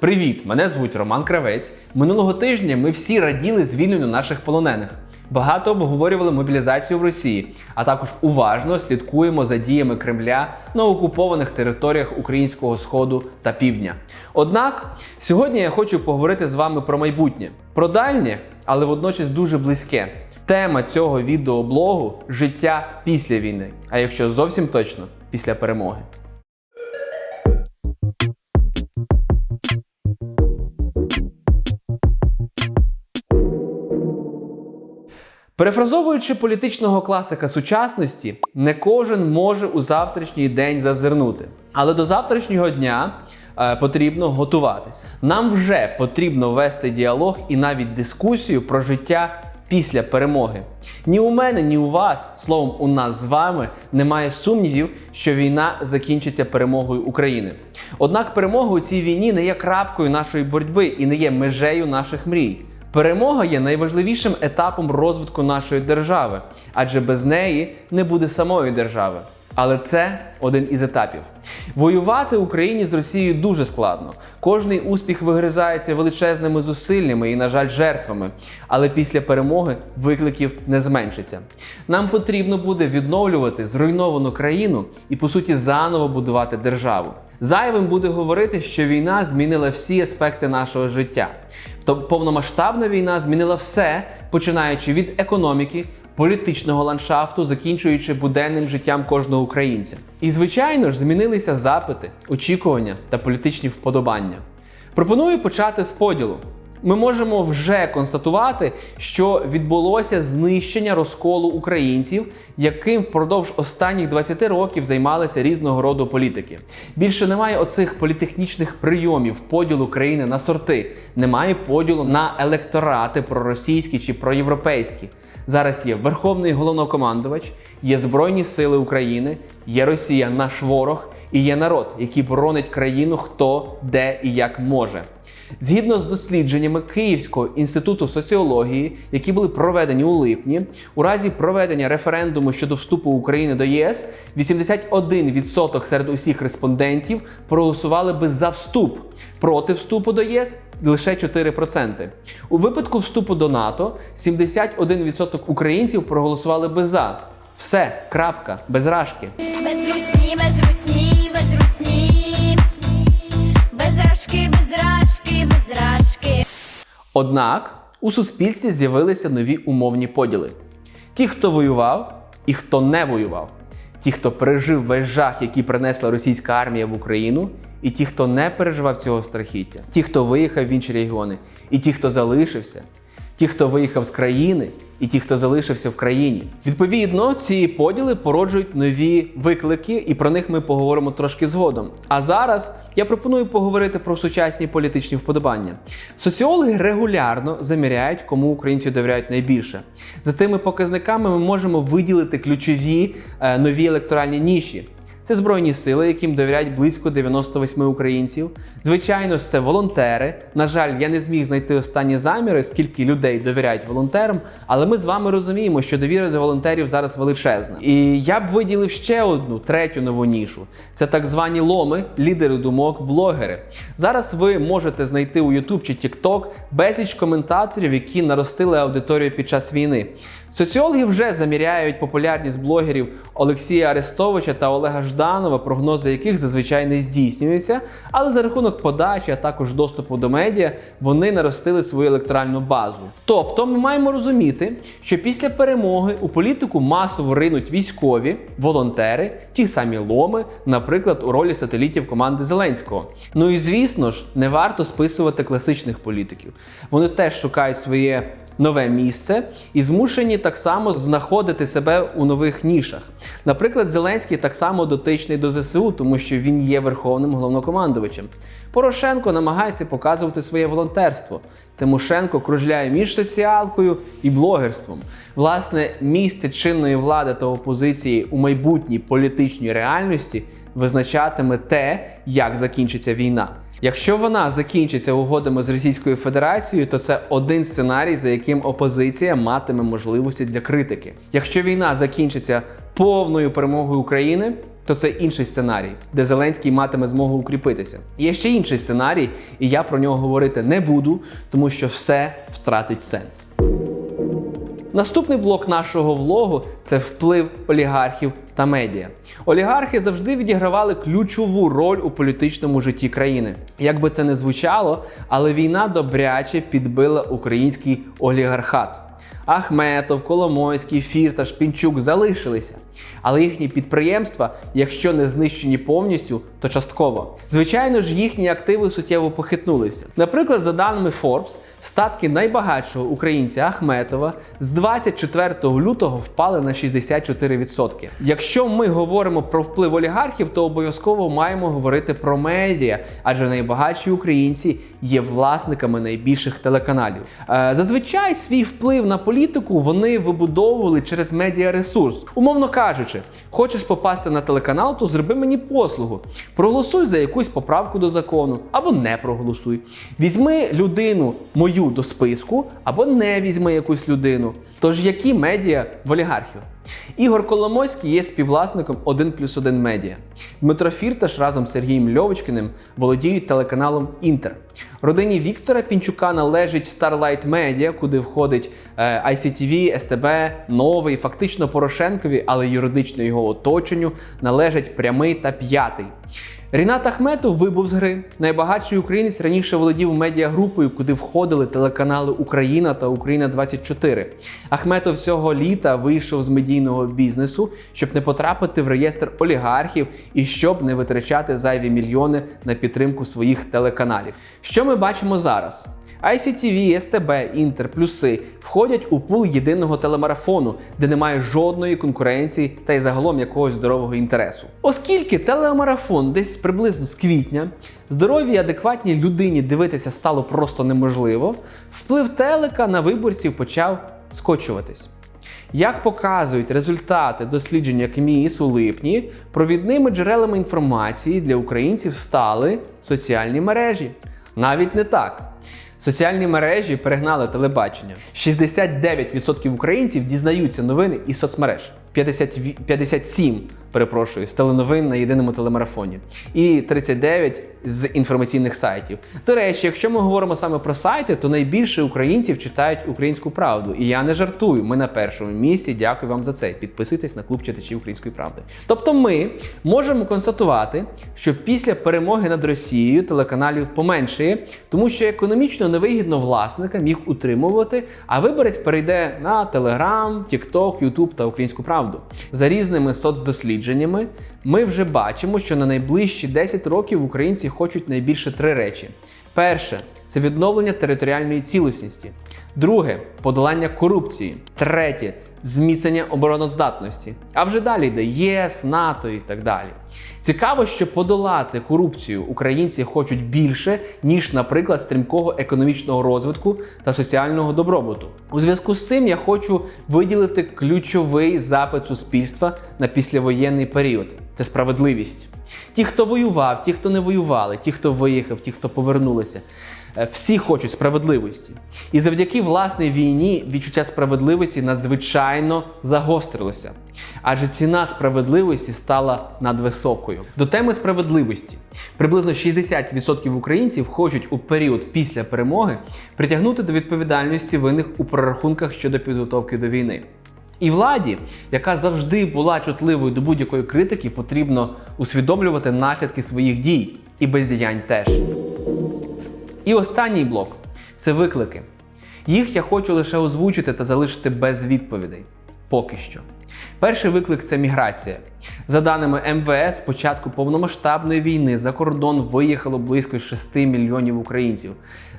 Привіт! Мене звуть Роман Кравець. Минулого тижня ми всі раділи звільненню наших полонених. Багато обговорювали мобілізацію в Росії, а також уважно слідкуємо за діями Кремля на окупованих територіях українського сходу та півдня. Однак сьогодні я хочу поговорити з вами про майбутнє, про дальнє, але водночас дуже близьке. Тема цього відеоблогу життя після війни. А якщо зовсім точно, після перемоги. Перефразовуючи політичного класика сучасності, не кожен може у завтрашній день зазирнути. Але до завтрашнього дня е, потрібно готуватися. Нам вже потрібно вести діалог і навіть дискусію про життя після перемоги. Ні у мене, ні у вас, словом, у нас з вами немає сумнівів, що війна закінчиться перемогою України. Однак перемога у цій війні не є крапкою нашої боротьби і не є межею наших мрій. Перемога є найважливішим етапом розвитку нашої держави, адже без неї не буде самої держави. Але це один із етапів. Воювати Україні з Росією дуже складно. Кожний успіх вигризається величезними зусиллями і, на жаль, жертвами. Але після перемоги викликів не зменшиться. Нам потрібно буде відновлювати зруйновану країну і, по суті, заново будувати державу. Зайвим буде говорити, що війна змінила всі аспекти нашого життя. Тобто повномасштабна війна змінила все, починаючи від економіки, політичного ландшафту, закінчуючи буденним життям кожного українця. І, звичайно ж, змінилися запити, очікування та політичні вподобання. Пропоную почати з поділу. Ми можемо вже констатувати, що відбулося знищення розколу українців, яким впродовж останніх 20 років займалися різного роду політики. Більше немає оцих політехнічних прийомів поділу країни на сорти, немає поділу на електорати проросійські чи проєвропейські. Зараз є Верховний головнокомандувач, є Збройні Сили України, є Росія, наш ворог, і є народ, який боронить країну хто, де і як може. Згідно з дослідженнями Київського інституту соціології, які були проведені у липні, у разі проведення референдуму щодо вступу України до ЄС, 81% серед усіх респондентів проголосували би за вступ. Проти вступу до ЄС лише 4%. У випадку вступу до НАТО 71% українців проголосували би за. Все, крапка, без рашки. Без русні, Однак у суспільстві з'явилися нові умовні поділи: ті, хто воював, і хто не воював, ті, хто пережив весь жах, який принесла російська армія в Україну, і ті, хто не переживав цього страхіття, ті, хто виїхав в інші регіони, і ті, хто залишився, ті, хто виїхав з країни, і ті, хто залишився в країні. Відповідно, ці поділи породжують нові виклики, і про них ми поговоримо трошки згодом. А зараз я пропоную поговорити про сучасні політичні вподобання. Соціологи регулярно заміряють, кому українці довіряють найбільше. За цими показниками ми можемо виділити ключові е, нові електоральні ніші. Це збройні сили, яким довіряють близько 98 українців. Звичайно це волонтери. На жаль, я не зміг знайти останні заміри, скільки людей довіряють волонтерам, але ми з вами розуміємо, що довіра до волонтерів зараз величезна. І я б виділив ще одну третю нову нішу: це так звані ломи, лідери думок, блогери. Зараз ви можете знайти у YouTube чи TikTok безліч коментаторів, які наростили аудиторію під час війни. Соціологи вже заміряють популярність блогерів Олексія Арестовича та Олега Жданова, прогнози яких зазвичай не здійснюються, але за рахунок подачі, а також доступу до медіа, вони наростили свою електоральну базу. Тобто, ми маємо розуміти, що після перемоги у політику масово ринуть військові, волонтери, ті самі ломи, наприклад, у ролі сателітів команди Зеленського. Ну і звісно ж, не варто списувати класичних політиків. Вони теж шукають своє нове місце і змушені так само знаходити себе у нових нішах. Наприклад, Зеленський так само дотичний до ЗСУ, тому що він є верховним головнокомандувачем. Порошенко намагається показувати своє волонтерство. Тимошенко кружляє між соціалкою і блогерством. Власне, місце чинної влади та опозиції у майбутній політичній реальності визначатиме те, як закінчиться війна. Якщо вона закінчиться угодами з Російською Федерацією, то це один сценарій, за яким опозиція матиме можливості для критики. Якщо війна закінчиться повною перемогою України, то це інший сценарій, де Зеленський матиме змогу укріпитися. Є ще інший сценарій, і я про нього говорити не буду, тому що все втратить сенс. Наступний блок нашого влогу це вплив олігархів та медіа. Олігархи завжди відігравали ключову роль у політичному житті країни. Як би це не звучало, але війна добряче підбила український олігархат. Ахметов, Коломойський, Фірташ, Пінчук залишилися. Але їхні підприємства, якщо не знищені повністю, то частково. Звичайно ж, їхні активи суттєво похитнулися. Наприклад, за даними Forbes, статки найбагатшого українця Ахметова з 24 лютого впали на 64%. Якщо ми говоримо про вплив олігархів, то обов'язково маємо говорити про медіа, адже найбагатші українці є власниками найбільших телеканалів. Е, Зазвичай свій вплив на політику вони вибудовували через медіаресурс. Умовно кажучи, хочеш попасти на телеканал, то зроби мені послугу. Проголосуй за якусь поправку до закону або не проголосуй. Візьми людину мою до списку, або не візьми якусь людину. Тож які медіа в олігархів? Ігор Коломойський є співвласником 1 плюс 1 медіа. Дмитро Фірташ разом з Сергієм Льовочкиним володіють телеканалом Інтер. Родині Віктора Пінчука належить Starlight Media, куди входить е, ICTV, СТБ, Новий, фактично Порошенкові, але юридично його оточенню належать прямий та п'ятий. Рінат Ахметов вибув з гри. Найбагатший українець раніше володів медіагрупою, куди входили телеканали Україна та Україна 24. Ахметов цього літа вийшов з медійного бізнесу, щоб не потрапити в реєстр олігархів і щоб не витрачати зайві мільйони на підтримку своїх телеканалів. Що ми бачимо зараз? ICTV, СТБ, Інтер, Плюси входять у пул єдиного телемарафону, де немає жодної конкуренції та й загалом якогось здорового інтересу. Оскільки телемарафон десь приблизно з квітня, здоровій і адекватній людині дивитися стало просто неможливо, вплив телека на виборців почав скочуватись. Як показують результати дослідження КМІС у липні, провідними джерелами інформації для українців стали соціальні мережі. Навіть не так. Соціальні мережі перегнали телебачення. 69% українців дізнаються новини із соцмереж. 50, 57, перепрошую, з теленовин на єдиному телемарафоні. І 39 з інформаційних сайтів. До речі, якщо ми говоримо саме про сайти, то найбільше українців читають українську правду. І я не жартую. Ми на першому місці. Дякую вам за це. Підписуйтесь на клуб читачів української правди. Тобто, ми можемо констатувати, що після перемоги над Росією телеканалів поменшає, тому що економічно невигідно власникам їх утримувати, а виборець перейде на Телеграм, Тікток, Ютуб та українську правду. За різними соцдослідженнями, ми вже бачимо, що на найближчі 10 років українці хочуть найбільше три речі: перше це відновлення територіальної цілісності. Друге подолання корупції. Третє зміцнення обороноздатності. А вже далі йде ЄС, НАТО і так далі. Цікаво, що подолати корупцію українці хочуть більше, ніж, наприклад, стрімкого економічного розвитку та соціального добробуту. У зв'язку з цим я хочу виділити ключовий запит суспільства на післявоєнний період це справедливість. Ті, хто воював, ті, хто не воювали, ті, хто виїхав, ті, хто повернулися. Е, Всі хочуть справедливості. І завдяки власній війні відчуття справедливості надзвичайно загострилося. Адже ціна справедливості стала надвисокою. До теми справедливості приблизно 60% українців хочуть у період після перемоги притягнути до відповідальності винних у прорахунках щодо підготовки до війни. І владі, яка завжди була чутливою до будь-якої критики, потрібно усвідомлювати наслідки своїх дій і бездіянь теж. І останній блок це виклики. Їх я хочу лише озвучити та залишити без відповідей. Поки що. Перший виклик це міграція. За даними МВС, з початку повномасштабної війни за кордон виїхало близько 6 мільйонів українців.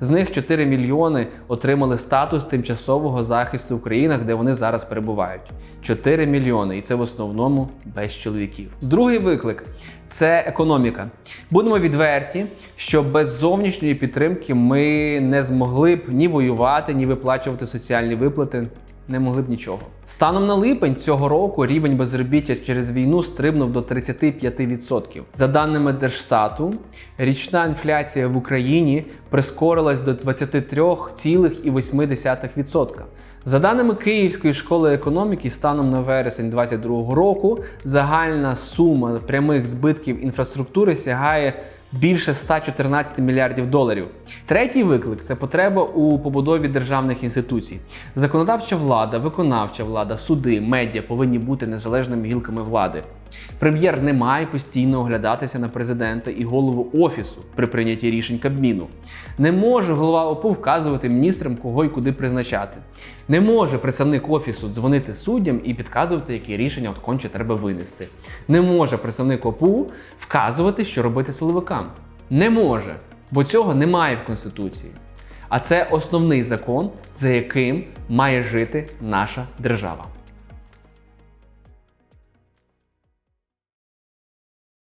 З них 4 мільйони отримали статус тимчасового захисту в країнах, де вони зараз перебувають. 4 мільйони, і це в основному без чоловіків. Другий виклик це економіка. Будемо відверті, що без зовнішньої підтримки ми не змогли б ні воювати, ні виплачувати соціальні виплати. Не могли б нічого. Станом на липень цього року рівень безробіття через війну стрибнув до 35%. За даними Держстату, річна інфляція в Україні прискорилась до 23,8%. За даними Київської школи економіки, станом на вересень 2022 року загальна сума прямих збитків інфраструктури сягає більше 114 мільярдів доларів. Третій виклик це потреба у побудові державних інституцій. Законодавча влада, виконавча влада, суди, медіа повинні бути незалежними гілками влади. Прем'єр не має постійно оглядатися на президента і голову офісу при прийнятті рішень Кабміну. Не може голова ОПУ вказувати міністрам, кого і куди призначати. Не може представник офісу дзвонити суддям і підказувати, які рішення от конче треба винести. Не може представник ОПУ вказувати, що робити силовикам. Не може, бо цього немає в Конституції. А це основний закон, за яким має жити наша держава.